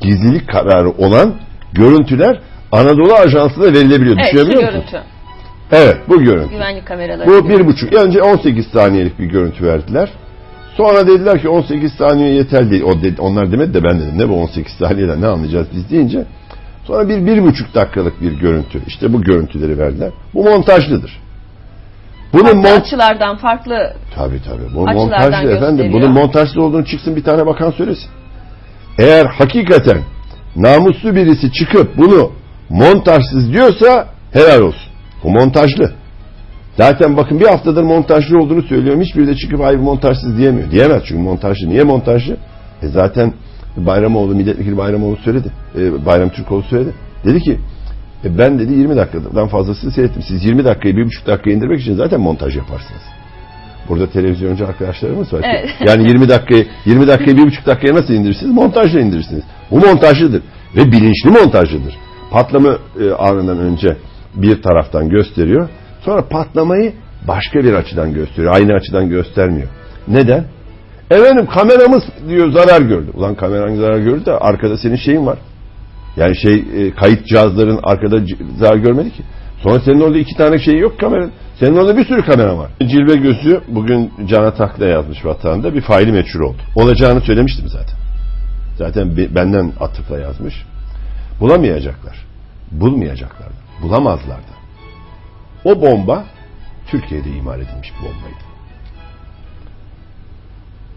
gizlilik kararı olan görüntüler Anadolu Ajansı'na verilebiliyor. Evet Düşünebiliyor musun? görüntü. Evet bu görüntü. Güvenlik kameraları. Bu bir buçuk. Önce 18 saniyelik bir görüntü verdiler. Sonra dediler ki 18 saniye yeter değil. O dedi, onlar demedi de ben dedim ne bu 18 saniyeden ne anlayacağız biz deyince. Sonra bir bir buçuk dakikalık bir görüntü. İşte bu görüntüleri verdiler. Bu montajlıdır. Bunun Farklı mont açılardan farklı Tabii tabii. Bu Açılardan montajlı efendim. gösteriyor. Bunun montajlı olduğunu çıksın bir tane bakan söylesin. Eğer hakikaten namuslu birisi çıkıp bunu montajsız diyorsa helal olsun. Bu montajlı. Zaten bakın bir haftadır montajlı olduğunu söylüyorum. Hiçbiri de çıkıp hayır montajsız diyemiyor. Diyemez çünkü montajlı. Niye montajlı? E zaten Bayramoğlu, milletvekili Bayramoğlu söyledi. E, Bayram Türkoğlu söyledi. Dedi ki e, ben dedi 20 dakikadan fazlasını seyrettim. Siz 20 dakikayı 1,5 dakika indirmek için zaten montaj yaparsınız. Burada televizyoncu arkadaşlarımız var. Evet. Yani 20 dakikayı 20 dakikayı 1,5 dakikaya nasıl indirirsiniz? Montajla indirirsiniz. Bu montajlıdır ve bilinçli montajlıdır. Patlama e, anından önce bir taraftan gösteriyor. Sonra patlamayı başka bir açıdan gösteriyor. Aynı açıdan göstermiyor. Neden? Efendim kameramız diyor zarar gördü. Ulan kameran zarar gördü de arkada senin şeyin var. Yani şey e, kayıt cihazların arkada zarar görmedi ki. Sonra senin orada iki tane şey yok kameran. Senin orada bir sürü kamera var. Cilve gözü bugün Can Atak'la yazmış vatanda bir faili meçhul oldu. Olacağını söylemiştim zaten. Zaten be- benden atıfla yazmış. Bulamayacaklar. Bulmayacaklar. Bulamazlar da. O bomba Türkiye'de imal edilmiş bir bombaydı.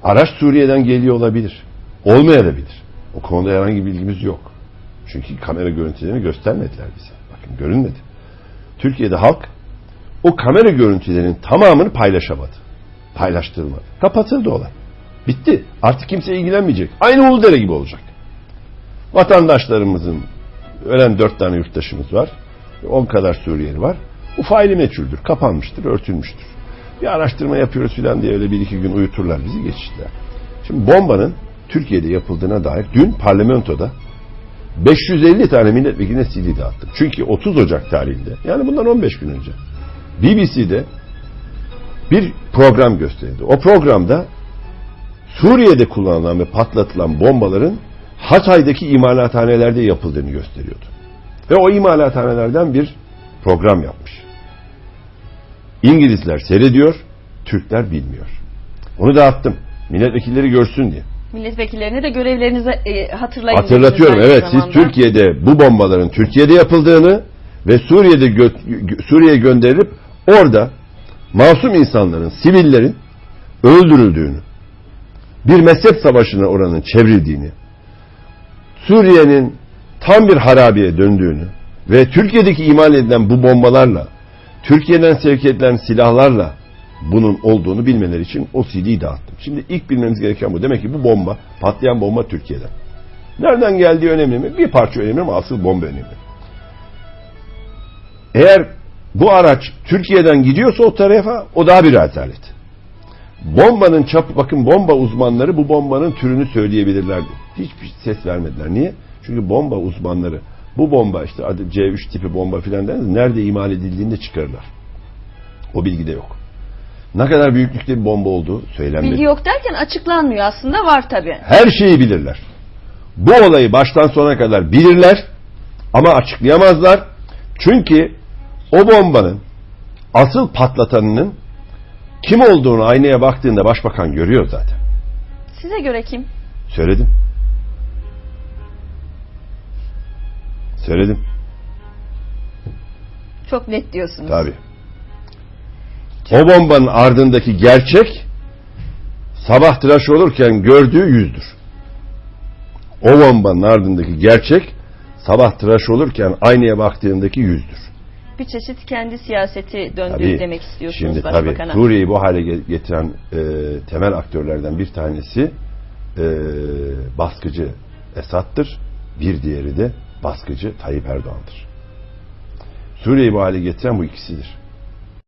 Araç Suriye'den geliyor olabilir. Olmayabilir. O konuda herhangi bir bilgimiz yok. Çünkü kamera görüntülerini göstermediler bize. Bakın görünmedi. Türkiye'de halk o kamera görüntülerinin tamamını paylaşamadı. Paylaştırılmadı. Kapatıldı olay. Bitti. Artık kimse ilgilenmeyecek. Aynı Uludere gibi olacak. Vatandaşlarımızın ölen dört tane yurttaşımız var. On kadar Suriyeli var. Bu faili meçhuldür. Kapanmıştır, örtülmüştür. Bir araştırma yapıyoruz filan diye öyle bir iki gün uyuturlar bizi geçişler. Şimdi bombanın Türkiye'de yapıldığına dair dün parlamentoda 550 tane milletvekiline CD dağıttım. Çünkü 30 Ocak tarihinde yani bundan 15 gün önce BBC'de bir program gösterildi. O programda Suriye'de kullanılan ve patlatılan bombaların Hatay'daki imalathanelerde yapıldığını gösteriyordu. Ve o imalathanelerden bir program yapmış. İngilizler seyrediyor, Türkler bilmiyor. Onu dağıttım. Milletvekilleri görsün diye. milletvekillerine de görevlerinizi e, hatırlayın. Hatırlatıyorum evet siz zamanda. Türkiye'de bu bombaların Türkiye'de yapıldığını ve Suriye'de gö- Suriye'ye gönderilip orada masum insanların, sivillerin öldürüldüğünü, bir mezhep savaşına oranın çevrildiğini, Suriye'nin tam bir harabeye döndüğünü ve Türkiye'deki imal edilen bu bombalarla, Türkiye'den sevk edilen silahlarla bunun olduğunu bilmeleri için o CD'yi dağıttım. Şimdi ilk bilmemiz gereken bu. Demek ki bu bomba, patlayan bomba Türkiye'den. Nereden geldiği önemli mi? Bir parça önemli ama asıl bomba önemli. Eğer bu araç Türkiye'den gidiyorsa o tarafa o daha bir alternatif. Bombanın çapı, bakın bomba uzmanları bu bombanın türünü söyleyebilirlerdi. Hiçbir ses vermediler. Niye? Çünkü bomba uzmanları bu bomba işte adı C3 tipi bomba filan deniz nerede imal edildiğini de çıkarırlar. O bilgi de yok. Ne kadar büyüklükte bir bomba olduğu söylenmedi. Bilgi yok derken açıklanmıyor aslında var tabi. Her şeyi bilirler. Bu olayı baştan sona kadar bilirler ama açıklayamazlar. Çünkü o bombanın asıl patlatanının kim olduğunu aynaya baktığında başbakan görüyor zaten. Size göre kim? Söyledim. Söyledim. Çok net diyorsunuz. Tabii. O bombanın ardındaki gerçek sabah tıraş olurken gördüğü yüzdür. O bombanın ardındaki gerçek sabah tıraş olurken aynaya baktığındaki yüzdür. Bir çeşit kendi siyaseti döndü Tabii, demek istiyorsunuz Şimdi tabii başbakana. Suriye'yi bu hale ge- getiren e, temel aktörlerden bir tanesi e, baskıcı Esad'tır. Bir diğeri de baskıcı Tayyip Erdoğan'dır. Suriye'yi bu hale getiren bu ikisidir.